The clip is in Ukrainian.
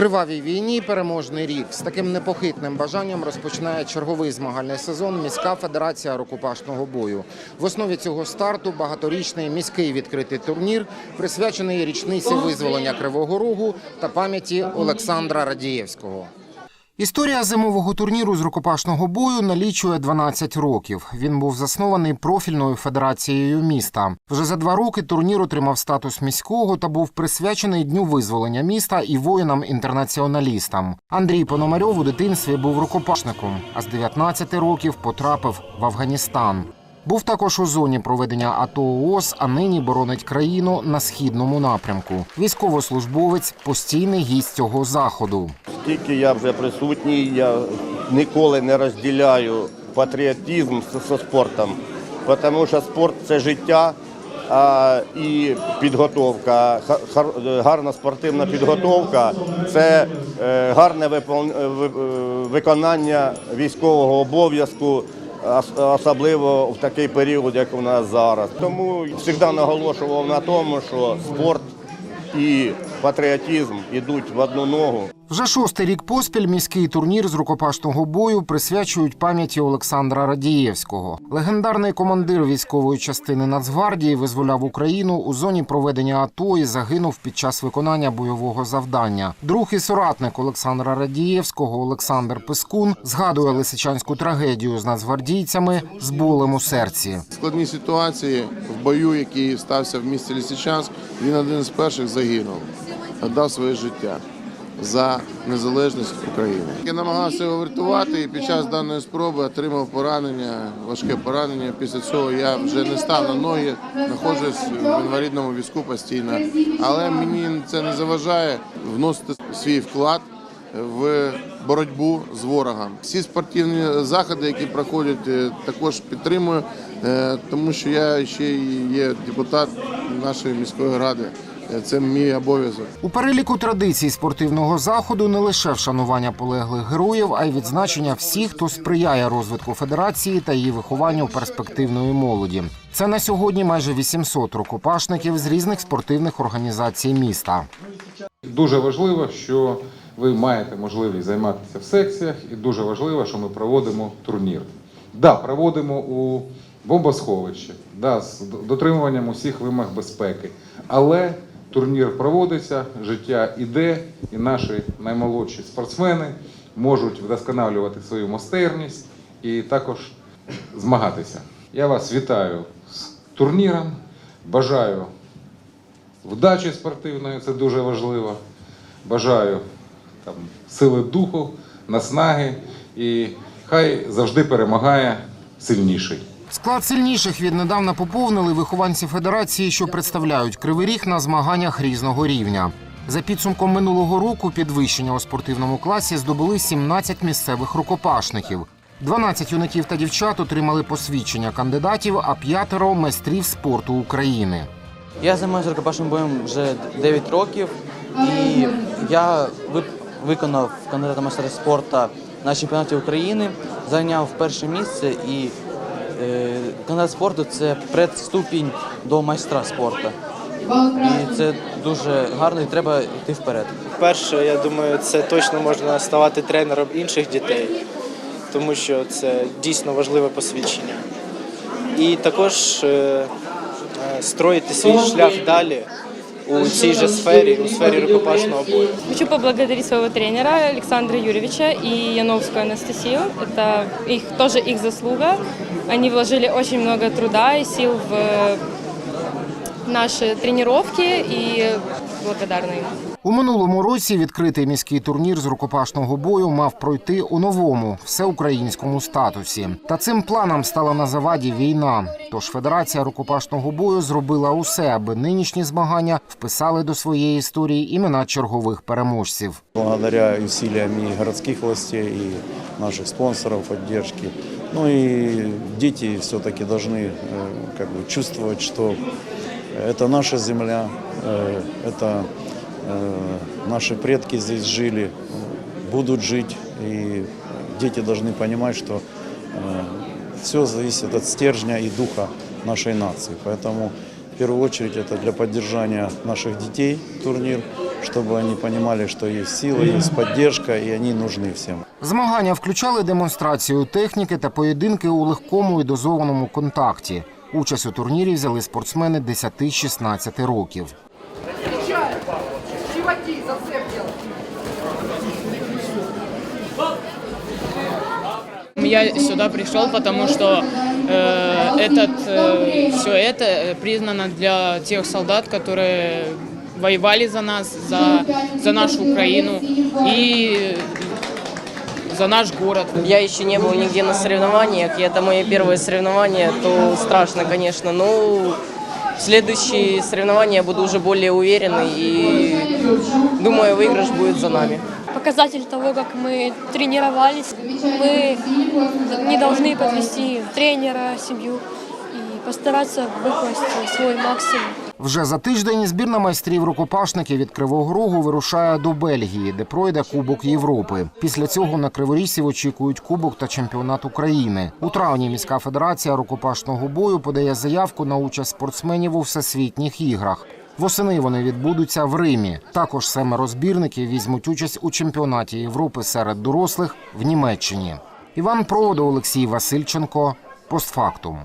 кривавій війні переможний рік з таким непохитним бажанням розпочинає черговий змагальний сезон міська федерація рукопашного бою. В основі цього старту багаторічний міський відкритий турнір, присвячений річниці визволення Кривого Рогу та пам'яті Олександра Радієвського. Історія зимового турніру з рукопашного бою налічує 12 років. Він був заснований профільною федерацією міста. Вже за два роки турнір отримав статус міського та був присвячений дню визволення міста і воїнам-інтернаціоналістам. Андрій Пономарьов у дитинстві був рукопашником, а з 19 років потрапив в Афганістан. Був також у зоні проведення АТО ООС, а нині боронить країну на східному напрямку. Військовослужбовець постійний гість цього заходу. Скільки я вже присутній, я ніколи не розділяю патріотизм з- спортом, тому що спорт це життя і підготовка. Хар- Гарна спортивна підготовка це е, гарне е, е, виконання військового обов'язку. Ос- Особливо в такий період, як у нас зараз. Тому завжди наголошував на тому, що спорт і патріотизм йдуть в одну ногу. Вже шостий рік поспіль міський турнір з рукопашного бою присвячують пам'яті Олександра Радієвського. Легендарний командир військової частини Нацгвардії визволяв Україну у зоні проведення АТО і загинув під час виконання бойового завдання. Друг і соратник Олександра Радієвського Олександр Пискун згадує лисичанську трагедію з нацгвардійцями з болем у серці. складній ситуації в бою, який стався в місті Лісичанськ, він один з перших загинув, віддав своє життя за незалежність України. Я намагався його врятувати і під час даної спроби отримав поранення, важке поранення. Після цього я вже не став на ноги, знаходжусь в інвалідному візку постійно. Але мені це не заважає вносити свій вклад в боротьбу з ворогом. Всі спортивні заходи, які проходять, е, також підтримую, е, тому що я ще є депутат нашої міської ради. Це мій обов'язок. У переліку традицій спортивного заходу не лише вшанування полеглих героїв, а й відзначення всіх, хто сприяє розвитку федерації та її вихованню перспективної молоді. Це на сьогодні майже 800 рукопашників з різних спортивних організацій міста. Дуже важливо, що ви маєте можливість займатися в секціях, і дуже важливо, що ми проводимо турнір. Да, проводимо у бомбосховищі, да, з дотримуванням усіх вимог безпеки. Але турнір проводиться, життя іде, і наші наймолодші спортсмени можуть вдосконалювати свою майстерність і також змагатися. Я вас вітаю з турніром, бажаю вдачі спортивної, це дуже важливо. Бажаю там, сили духу, наснаги і хай завжди перемагає сильніший. Склад сильніших віднедавна поповнили вихованці федерації, що представляють кривий ріг на змаганнях різного рівня. За підсумком минулого року підвищення у спортивному класі здобули 17 місцевих рукопашників. 12 юнаків та дівчат отримали посвідчення кандидатів, а п'ятеро майстрів спорту України. Я займаюся рукопашним боєм вже 9 років, і я ви- виконав кандидата майстра спорту на чемпіонаті України, зайняв перше місце і кандидат спорту це предступінь до майстра спорту. І це дуже гарно і треба йти вперед. Перше, я думаю, це точно можна ставати тренером інших дітей, тому що це дійсно важливе посвідчення. І також е, е, строїти свій шлях далі у цій же сфері, у сфері рукопашного бою. Хочу поблагодарить своего тренера Александра Юрьевича и Яновскую Анастасию. Это их, тоже их заслуга. Они вложили очень много труда и сил в э, наши тренировки и благодарны им. У минулому році відкритий міський турнір з рукопашного бою мав пройти у новому всеукраїнському статусі. Та цим планам стала на заваді війна. Тож Федерація рукопашного бою зробила усе, аби нинішні змагання вписали до своєї історії імена чергових переможців. благодаря усилиям и городских властей, и наших спонсоров, поддержки. Ну и дети все-таки должны э, как бы чувствовать, что это наша земля, э, это э, наши предки здесь жили, будут жить, и дети должны понимать, что все зависит от стержня и духа нашей нации. Поэтому первую очередь это для поддержания наших детей турнир, чтобы они понимали, что есть сила, есть поддержка, и они нужны всем. Змагання включали демонстрацію техніки та поєдинки у легкому і дозованому контакті. Участь у турнірі взяли спортсмени 10-16 років. Я сюда пришел, потому что э, этот, э, все это э, признано для тех солдат, которые воевали за нас, за, за нашу Украину и за наш город. Я еще не был нигде на соревнованиях, и это мои первые соревнования, то страшно, конечно, но в следующие соревнования я буду уже более уверенный и думаю, выигрыш будет за нами. показатель того, как мы тренировались. Мы не должны подвести тренера, семью и постараться выкласть свой максимум. Вже за тиждень збірна майстрів рукопашників від Кривого Рогу вирушає до Бельгії, де пройде Кубок Європи. Після цього на криворіжців очікують Кубок та чемпіонат України. У травні міська федерація рукопашного бою подає заявку на участь спортсменів у всесвітніх іграх. Восени вони відбудуться в Римі. Також саме розбірники візьмуть участь у чемпіонаті Європи серед дорослих в Німеччині. Іван Проводов, Олексій Васильченко. Постфактум.